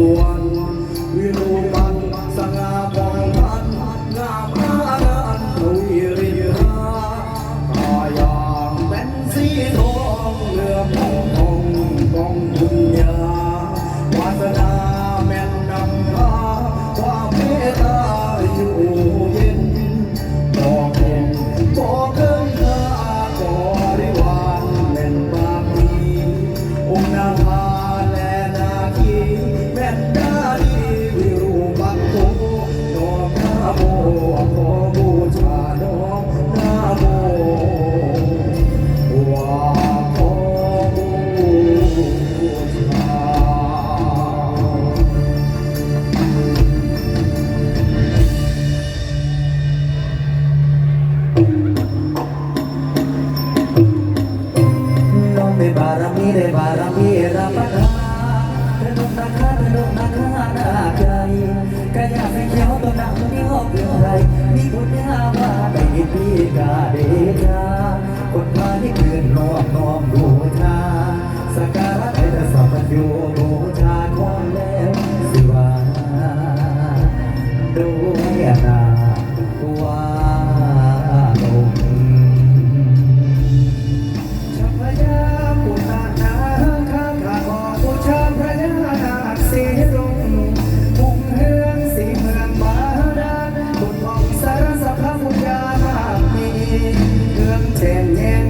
one. ไดบารมีรับประทานกระดกนาคากระดกนาคาหน้าไกลกระยาสีเขียวต้นหนังต้นยอกเรื่อไรมีบุญญาว่าได้ยินดีกาเดชาคนมาที่เกินน้อมน้อมดูชาสการะไอ้แต่สัมปโย แทนแยง